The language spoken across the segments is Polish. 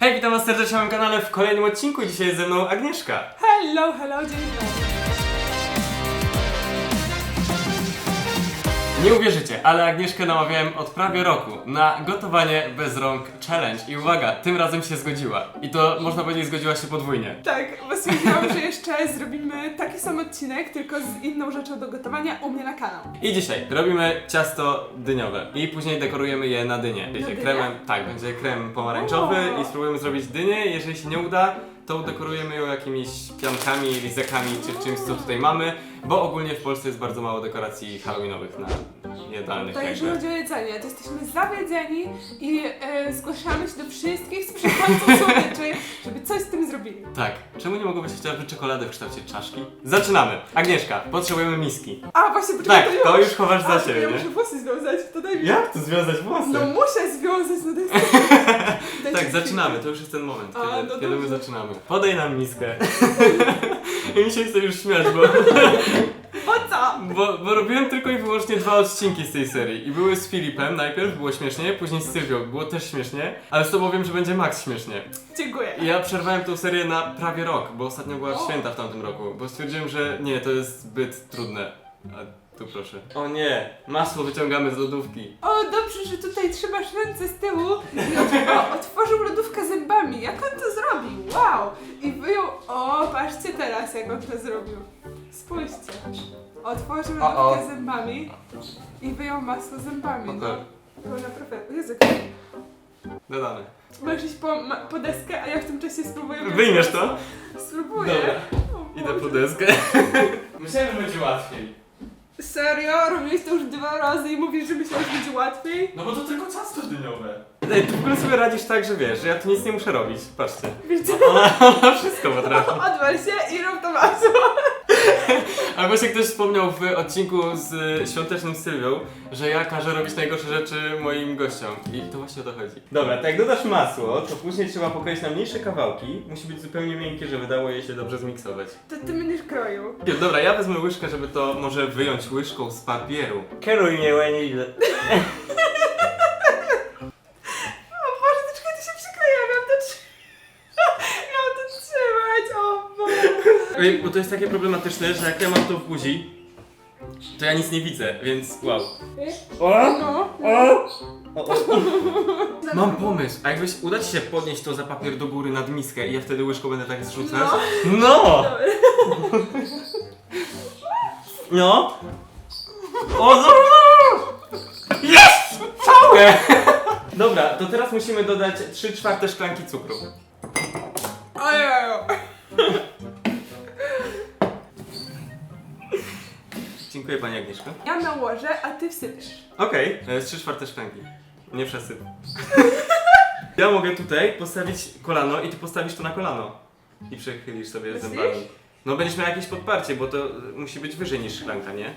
Hej, witam was serdecznie na moim kanale w kolejnym odcinku. Dzisiaj jest ze mną Agnieszka. Hello, hello, dzień dobry. Nie uwierzycie, ale Agnieszkę namawiałem od prawie roku na gotowanie bez rąk challenge. I uwaga, tym razem się zgodziła. I to można powiedzieć zgodziła się podwójnie. Tak, bo stwierdziłam, że jeszcze zrobimy taki sam odcinek, tylko z inną rzeczą do gotowania u mnie na kanał. I dzisiaj robimy ciasto dyniowe i później dekorujemy je na. Wiecie, dynię? kremem, tak, będzie krem pomarańczowy O. i spróbujemy zrobić dynię. Jeżeli się nie uda, to udekorujemy ją jakimiś piankami, lizekami czy czymś, co tutaj mamy, bo ogólnie w Polsce jest bardzo mało dekoracji halloweenowych na jadalnych To jeżeli jakby. chodzi o jedzenie, to jesteśmy zawiedzeni i e, zgłaszamy się do wszystkich sprzedawców słodyczy, żeby coś z tym zrobili. Tak, czemu nie mogło być chociażby czekolady w kształcie czaszki? Zaczynamy! Agnieszka, potrzebujemy miski. A, właśnie, poczekaj, Tak, to już. chowasz A, za siebie, ja muszę włosy związać, to daj mi. Jak to związać włosy? No muszę związać, no daj tak, daj chwilkę. zaczynamy, to już jest ten moment, A, kiedy, no kiedy my dobrze. zaczynamy. Podaj nam miskę. I mi się chce już śmiać, bo? bo, bo robiłem tylko i wyłącznie dwa odcinki z tej serii. I były z Filipem najpierw, było śmiesznie, później z Sylwią, było też śmiesznie, ale z tobą wiem, że będzie max śmiesznie. Dziękuję. I ja przerwałem tą serię na prawie rok, bo ostatnio była w święta w tamtym roku, bo stwierdziłem, że nie, to jest zbyt trudne. A tu proszę. O nie, masło wyciągamy z lodówki. O, dobrze, że tutaj trzymasz ręce z tyłu i o, otworzył lodówkę zębami. Jak on to zrobił? Wow! I wyjął... O, patrzcie teraz, jak on to zrobił. Spójrzcie. Otworzył O, o. lodówkę zębami i wyjął masło zębami. No, Okej. to naprawdę... Jezu, Dodane. możesz iść po, ma- po deskę, a ja w tym czasie spróbuję... Wyjmiesz to? Spróbuję. Dobra. O Idę po Boże. deskę. Myślałem, że będzie łatwiej. Serio? Robiłeś to już dwa razy i mówisz, że myślałeś, że będzie łatwiej? No bo to tylko ciasto dyniowe. Ej, ty w ogóle sobie radzisz tak, że wiesz, że ja tu nic nie muszę robić. Patrzcie. Wiesz co? Ona, ona wszystko potrafi. Odwal się i rób to masło. A właśnie ktoś wspomniał w odcinku z świątecznym Sylwią, że ja każę robić najgorsze rzeczy moim gościom. I to właśnie o to chodzi. Dobra, tak jak dodasz masło, to później trzeba pokroić na mniejsze kawałki. Musi być zupełnie miękkie, żeby dało je się dobrze zmiksować. To ty będziesz kroił. Dobra, ja wezmę łyżkę, żeby to może wyjąć łyżką z papieru. Kieruj mnie, Łeniźle. O Boże, to czekaj, to się przykleja, miałam to trzymać. Miałam to trzymać, o Bo to jest takie problematyczne, że jak ja mam to w buzi, to ja nic nie widzę, więc wow. O! No, O! O, o. Mam pomysł, a jakbyś uda ci się podnieść to za papier do góry nad miskę i ja wtedy łyżką będę tak zrzucać? No. No! No! O, no! Jest! Całe! Dobra, to teraz musimy dodać 3 czwarte szklanki cukru. Ojeju. Dziękuję Pani Agnieszko. Ja nałożę, a ty wsypiesz. Okej, to jest 3 czwarte szklanki. Nie przesyp. ja mogę tutaj postawić kolano i ty postawisz to na kolano. I przechylisz sobie Myślisz? zębami. No będziesz miał jakieś podparcie, bo to y, musi być wyżej niż szklanka, nie?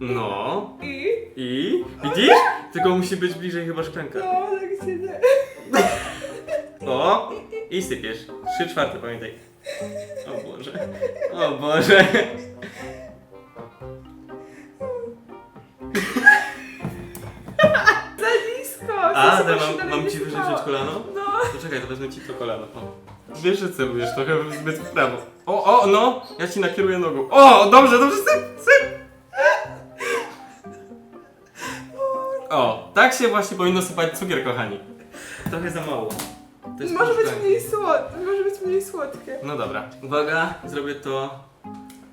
No. I? I? Widzisz? Tylko musi być bliżej chyba szklanka. No, tak się da. O! I sypiesz. 3 czwarte, pamiętaj. O Boże. O Boże. Się mam, dalej mam ci wyrzucić kolano? No. To czekaj, to wezmę ci to kolano. O. Wiesz, że celujesz trochę zbyt w prawo. O, o, no! Ja ci nakieruję nogą. O, dobrze, dobrze, syp, syp! O, tak się właśnie powinno sypać cukier, kochani. Trochę za mało. To jest Może być mniej słodkie. Może być mniej słodkie. No dobra, uwaga, zrobię to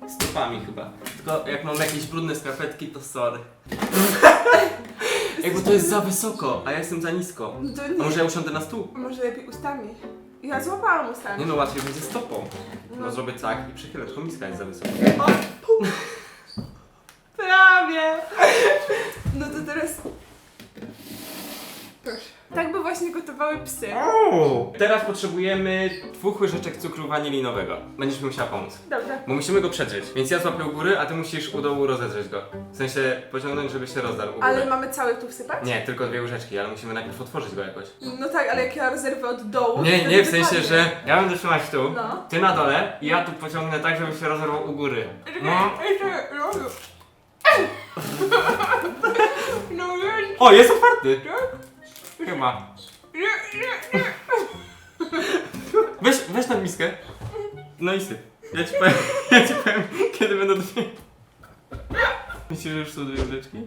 stopami chyba. Tylko jak mam jakieś brudne skarpetki, to sorry. Bo to jest za wysoko, a ja jestem za nisko. No to A nie. może ja usiądę na stół? Może lepiej ustami. Ja złapałam ustami. Nie no, łatwiej będzie stopą. No No. zrobię tak i przechylę, tylko miska jest za wysoka. O, pu. Prawie. No to teraz... Proszę. Tak by właśnie gotowały psy. Teraz potrzebujemy dwóch łyżeczek cukru wanilinowego. Będziesz mi musiała pomóc. Dobra. Bo musimy go przedrzeć. Więc ja złapię u góry, a ty musisz u dołu rozedrzeć go. W sensie pociągnąć, żeby się rozdarł u góry. Ale mamy cały tu wsypać? Nie, tylko dwie łyżeczki, ale musimy najpierw otworzyć go jakoś. No tak, ale jak ja rozerwę od dołu... Nie, to nie, w wypadnie. sensie, że ja będę trzymać tu, No. ty na dole i ja tu pociągnę tak, żeby się rozerwał u góry. No. No, no. No, już. O, jest otwarty! Tak? Chyba. Nie, nie, nie. miskę. No i syp. Ja ci powiem, ja ci powiem kiedy będą dwie. Myślisz, że już są dwie łyżeczki?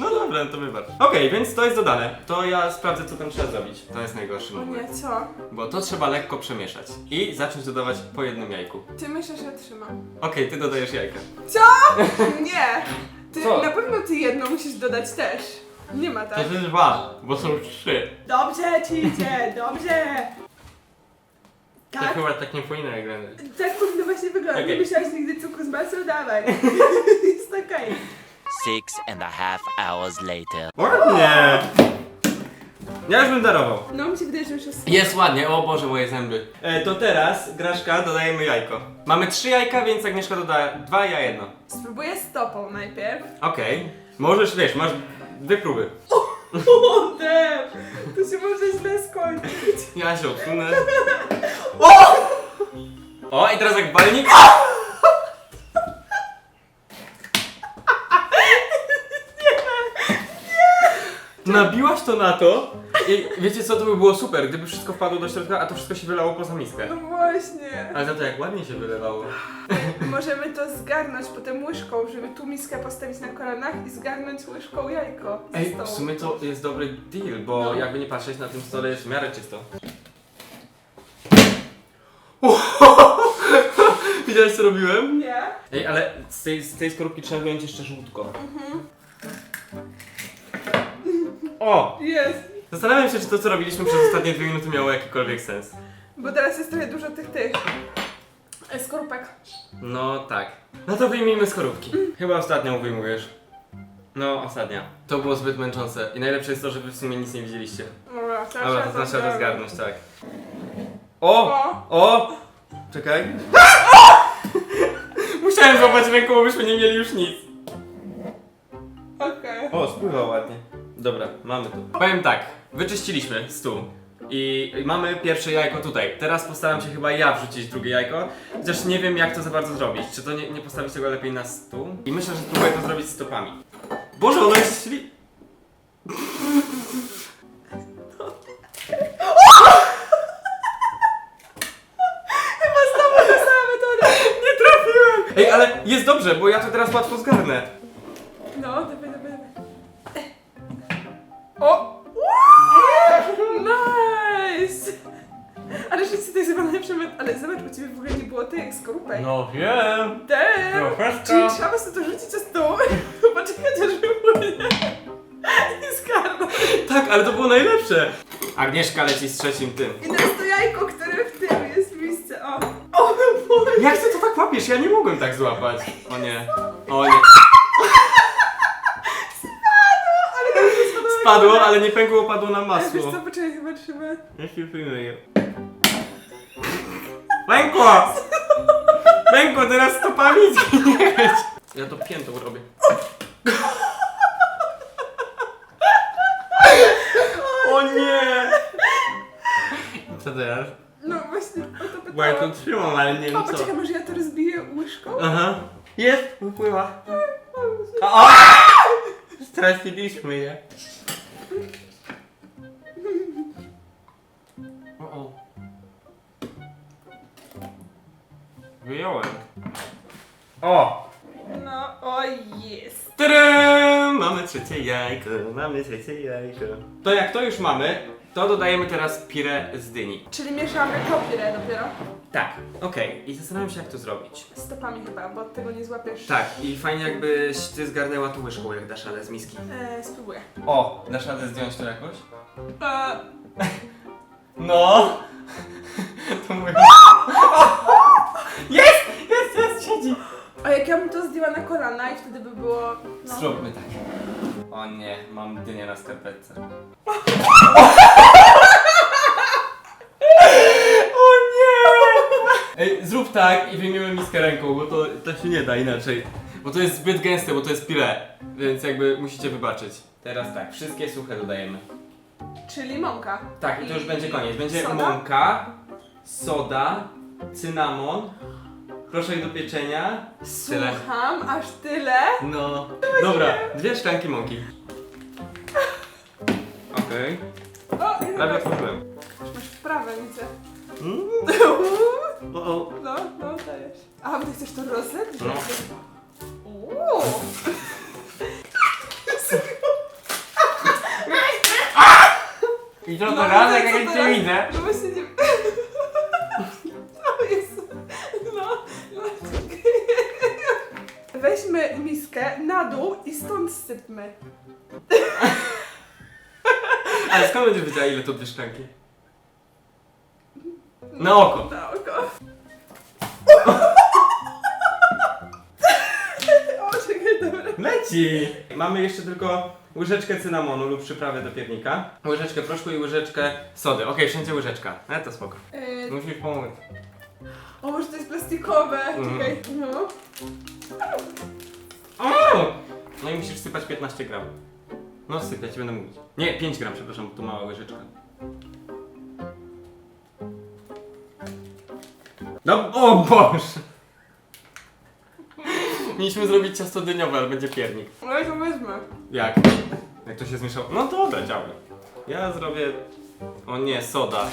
No dobra, to wybacz. Okej, więc to jest dodane. To ja sprawdzę, co tam trzeba zrobić. To jest najgorszy O moment. nie, co? Bo to trzeba lekko przemieszać. I zacząć dodawać po jednym jajku. Ty myślisz, że trzymam. Okej, ty dodajesz jajka. Co? Nie! Ty, Co? na pewno ty jedno musisz dodać też. Nie ma tak. To jest dwa, bo są trzy. Dobrze ci idzie, dobrze! To Tak, chyba tak nie powinno wyglądać. tak powinno właśnie wyglądać. Okej. Nie myślałaś nigdy cukru z masą? Dawaj. Jest okej. Six and a half hours later. Ładnie! Ja już bym darował. No mi się wydaje, że już jest... Jest ładnie, o Boże, moje zęby. E, to teraz, Graszka, dodajemy jajko. Mamy trzy jajka, więc Agnieszka doda dwa, ja jedno. Spróbuję stopą najpierw. Okej. Możesz, wiesz, masz dwie próby. O, damn! To się może źle skończyć. Ja się odsunę. O, i teraz jak balnik. Nabiłaś to na to i wiecie co, to by było super, gdyby wszystko wpadło do środka, a to wszystko się wylało poza miskę. No właśnie. Ale za to jak ładnie się wylewało. Możemy to zgarnąć potem łyżką, żeby tu miskę postawić na kolanach i zgarnąć łyżką jajko. ze Ej, stołu. w sumie to jest dobry deal, bo No. jakby nie patrzeć, na tym stole jest w miarę czysto. Widziałeś co robiłem? Nie? Ej, ale z tej, z tej skorupki trzeba wyjąć jeszcze żółtko. O! Jest. Zastanawiam się, czy to co robiliśmy przez ostatnie dwie minuty miało jakikolwiek sens. Bo teraz jest trochę dużo tych tych. e, Skorupek. No tak. No to wyjmijmy skorupki. Chyba ostatnią wyjmujesz. No, ostatnia. To było zbyt męczące. I najlepsze jest to, że wy w sumie nic nie widzieliście. Dobra, teraz Dobra, trzeba to zgarnąć. zgarnąć, tak. O! O! O! Czekaj. Musiałem złapać ręką, bo byśmy nie mieli już nic. Okej. O, spływa ładnie. Dobra, mamy to. Powiem tak, wyczyściliśmy stół. I mamy pierwsze jajko tutaj. Teraz postaram się chyba ja wrzucić drugie jajko. Chociaż nie wiem jak to za bardzo zrobić. Czy to nie, nie postawić tego lepiej na stół? I myślę, że spróbuję to zrobić stopami. Boże, ono jest śli... Chyba znowu ta sama metoda. Nie trafiłem! Ej, ale jest dobrze, bo ja to teraz łatwo zgarnę. Skorupek. No wiem. Damn! Profeska. Czyli trzeba sobie to rzucić o stół, poczekać aż wypłynie i zgarnąć. Tak, ale to było najlepsze. Agnieszka leci z trzecim tym. I teraz to jajko, które w tym jest w miejsce, o. O Boże! Jak ty to tak łapiesz? Ja nie mogłem tak złapać. O nie. O nie. Ale to jest spadło. Spadło, ale nie pękło, padło na Ale masło. wiesz co, poczekaj, chyba trzeba... Ja się wymyję. Pękło! Pękło, teraz stopami zgnieć. Ja to piętą robię. O nie! Co teraz? No właśnie, o to Bo ja pytałam. to trzymam, ale nie wiem O, co. poczekaj, może ja to rozbiję łyżką? Aha. Jest, wypływa. O! Straciliśmy je. Wyjąłem. O! No, o jest. Tadam! Mamy trzecie jajko, mamy trzecie jajko. To jak to już mamy, to dodajemy teraz pirę z dyni. Czyli mieszamy to pire dopiero. Tak, okej. I zastanawiam się jak to zrobić. Stopami chyba, bo od tego nie złapiesz. Tak, i fajnie jakbyś ty zgarnęła tu łyżką, jak dasz radę z miski. Eee, spróbuję. O, dasz radę zdjąć to jakoś? Eee, No! To mówię. Jest! Jest, jest, siedzi! a jak ja bym to zdjęła na kolana i wtedy by było... No. Zróbmy tak. O nie, mam dynię na skarpetce. O nie! Ej, zrób tak i wyjmiemy miskę ręką, bo to, to się nie da inaczej. Bo to jest zbyt gęste, bo to jest pile, więc jakby musicie wybaczyć. Teraz tak, wszystkie suche dodajemy. Czyli mąka. Tak, i to już będzie koniec. Będzie Soda? mąka, soda, cynamon, proszek do pieczenia. Tyle. Słucham, aż tyle. No. Dobra, dwie szklanki mąki. Okej. O, i Prawie chyba otworzyłem. masz wprawę, widzę. Mm. O, o. No, no, dajesz. A, bo ty chcesz to rozedrzeć? No. Uuu. I to teraz, no, jak co ja nie teraz? widzę. No właśnie nie... na dół i stąd sypmy. Ale skąd będziesz wiedziała, ile to dwie szklanki? Na oko. Na oko. o, czekaj, dobra. Leci! Mamy jeszcze tylko łyżeczkę cynamonu lub przyprawy do piernika, łyżeczkę proszku i łyżeczkę sody. Okej, wszędzie łyżeczka. No to spoko. Yy, Musisz pomóc. o, może to jest plastikowe. Mhm. Czekaj, no. O! No i musisz sypać 15 gram. No syp, ja ci będę mówić. Nie, 5 gram, przepraszam, bo to mała łyżeczka. No, o Boże! Mieliśmy zrobić ciasto dyniowe, ale będzie piernik. No to wezmę. Jak? Jak to się zmieszało? No to dobra, działa. Ja zrobię... O nie, soda.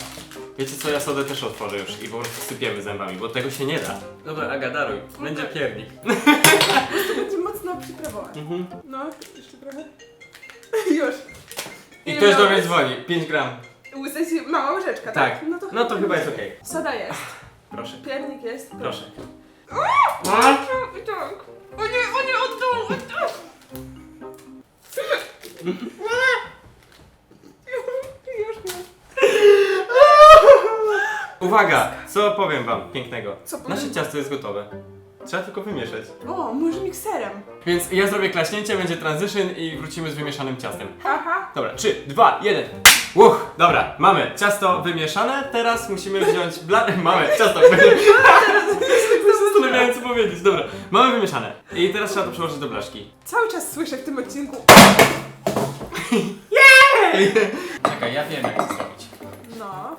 Wiecie co, ja sodę też otworzę już i po prostu sypiemy zębami, bo tego się nie da. Dobra, Aga, daruj. Będzie piernik. Przyprawowe. Mhm. No, jeszcze trochę. Już. I ktoś do mnie dzwoni. 5 gram. Mała łyżeczka, tak? Tak. No to, No to chyba jest okej. Soda jest. Proszę. Piernik jest. Proszę. Tak. O nie, o nie, od dołu, od dołu. Już nie. Uwaga! Co powiem wam pięknego? Co powiem? Nasze ciasto jest gotowe. Trzeba tylko wymieszać. O, może mikserem. Więc ja zrobię klaśnięcie, będzie transition i wrócimy z wymieszanym ciastem. Haha. Dobra, 3, 2, 1. Uch, dobra, mamy ciasto wymieszane, teraz musimy wziąć bla... Mamy ciasto wymieszane. Zastanawiałem co powiedzieć, dobra. Mamy wymieszane. I teraz trzeba to przełożyć do blaszki. Cały czas słyszę w tym odcinku. Czekaj, ja wiem jak to zrobić. No.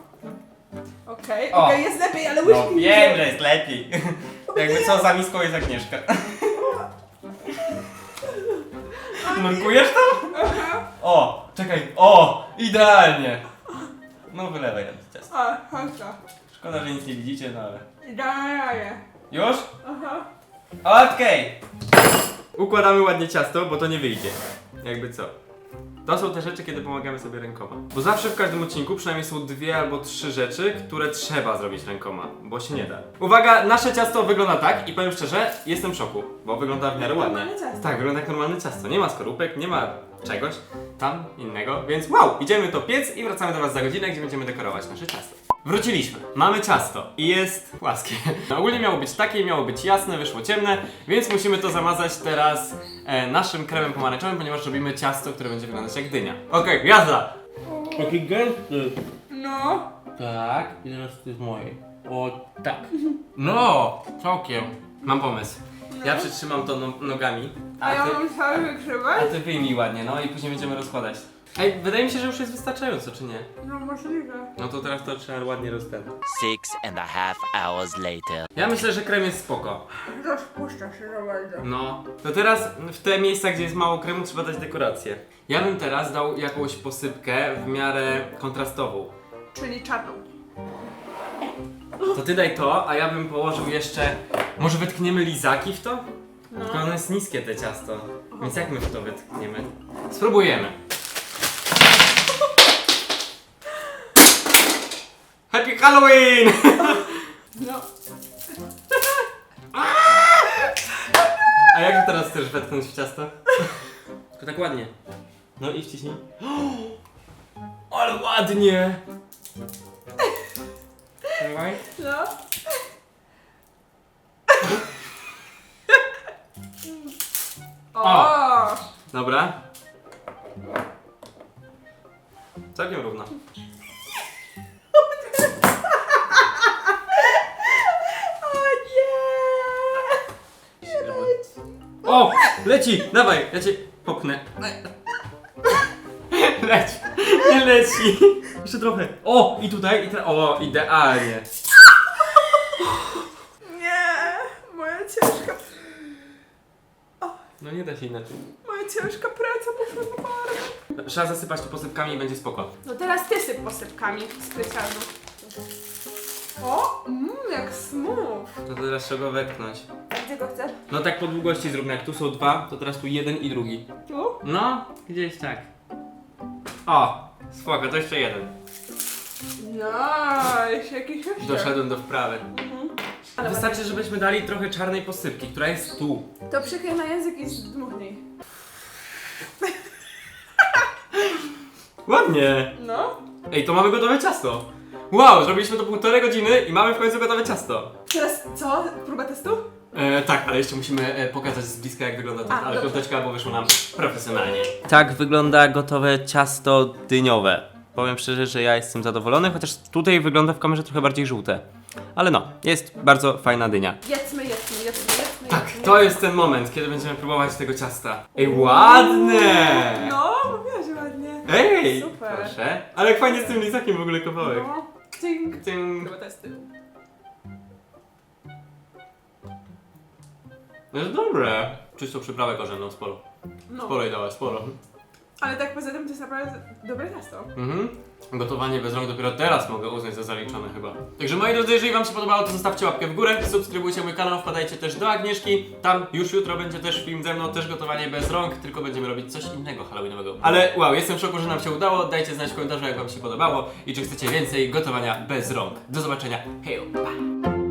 Okej, O. okej, jest lepiej, ale łyżki No nie wiem, że jest lepiej. Jakby co, za miską jest Agnieszka. Nurkujesz to? Aha. O, czekaj, o, idealnie. No wylewaj tam to ciasto. A, chodź to. Szkoda, że nic nie widzicie, no ale... Raję. Już? Aha. Okej. Układamy ładnie ciasto, bo to nie wyjdzie. Jakby co. To są te rzeczy, kiedy pomagamy sobie rękoma. Bo zawsze w każdym odcinku przynajmniej są dwie albo trzy rzeczy, które trzeba zrobić rękoma, bo się nie da. Uwaga, nasze ciasto wygląda tak i powiem szczerze, jestem w szoku, bo wygląda w miarę ładnie. normalne ciasto. Tak, wygląda jak normalne ciasto. Nie ma skorupek, nie ma czegoś tam innego, więc wow, idziemy to piec i wracamy do Was za godzinę, gdzie będziemy dekorować nasze ciasto. Wróciliśmy. Mamy ciasto i jest płaskie. No, ogólnie miało być takie, miało być jasne, wyszło ciemne, więc musimy to zamazać teraz e, naszym kremem pomarańczowym, ponieważ robimy ciasto, które będzie wyglądać jak dynia. Okej, jazda! Taki gęsty. No. Tak, i teraz to jest moje. O, tak. No, całkiem. Mam pomysł. Ja przytrzymam to no, nogami, A ja ty, mam cały a wygrzebać? ty wyjmij ładnie, no i później będziemy rozkładać. Ej, wydaje mi się, że już jest wystarczająco, czy nie? No możliwe. No to teraz to trzeba ładnie rozstęp. Six and a half hours later. Ja myślę, że krem jest spoko. Rozpuszcza się za bardzo. No. To teraz w te miejsca, gdzie jest mało kremu, trzeba dać dekorację. Ja bym teraz dał jakąś posypkę w miarę kontrastową. Czyli czarną. To ty daj to, a ja bym położył jeszcze... Może wytkniemy lizaki w to? No. Tylko ono jest niskie te ciasto. Więc jak my w to wytkniemy? Spróbujemy. Halloween! No. A jak teraz chcesz wetknąć w ciasto? Tylko tak ładnie. No i wciśnij. Ale ładnie! Dawaj. No. O! Dobra. Całkiem równo. O nie! Nie leci. O! Leci! Dawaj, ja cię popchnę. Leci! Nie leci! Jeszcze trochę. O! I tutaj, i teraz. O! Idealnie. Nie! Moja ciężka, No nie da się inaczej. moja ciężka praca poszła na marne. Trzeba zasypać to posypkami i będzie spoko. No teraz ty syp posypkami z pryciarzu. O, mmm, jak smooth. To teraz trzeba go wepchnąć. Gdzie go chcesz? No tak po długości zróbmy, jak tu są dwa, to teraz tu jeden i drugi. Tu? No, gdzieś tak. O, spoko, to jeszcze jeden. Nice, jakiś oścież. Doszedłem do wprawy. Mhm. Ale Wystarczy, żebyśmy dali trochę czarnej posypki, która jest tu. To przykryj na język i zdmuchnij. Ładnie. No. Ej, to mamy gotowe ciasto. Wow, zrobiliśmy to półtorej godziny i mamy w końcu gotowe ciasto. Teraz co? Próba testu? E, tak, ale jeszcze musimy e, pokazać z bliska jak wygląda to, A, ale dobrze. piąteczka, bo wyszło nam profesjonalnie. Tak wygląda gotowe ciasto dyniowe. Powiem szczerze, że ja jestem zadowolony, chociaż tutaj wygląda w kamerze trochę bardziej żółte. Ale no, jest bardzo fajna dynia. Jedzmy, jedzmy, jedzmy, jedzmy. Tak, jedzmy, to jest ten moment, kiedy będziemy próbować tego ciasta. Ej, ładne! No, mówiłaś ładnie. Ej, Super. proszę. Ale jak fajnie z tym lizakiem w ogóle kawałek. No. Cink. Tym... Próba testy. No jest dobre. Czystą przyprawę korzenną, sporo. No. Sporo jej dałaś, sporo. Ale tak poza tym to jest naprawdę dobre ciasto. Mhm. Gotowanie bez rąk dopiero teraz mogę uznać za zaliczone chyba. Także moi drodzy, jeżeli wam się podobało, to zostawcie łapkę w górę, subskrybujcie mój kanał, wpadajcie też do Agnieszki. Tam już jutro będzie też film ze mną, też gotowanie bez rąk, tylko będziemy robić coś innego halloweenowego. Ale wow, jestem w szoku, że nam się udało. Dajcie znać w komentarzu, jak wam się podobało i czy chcecie więcej gotowania bez rąk. Do zobaczenia. Hej, pa!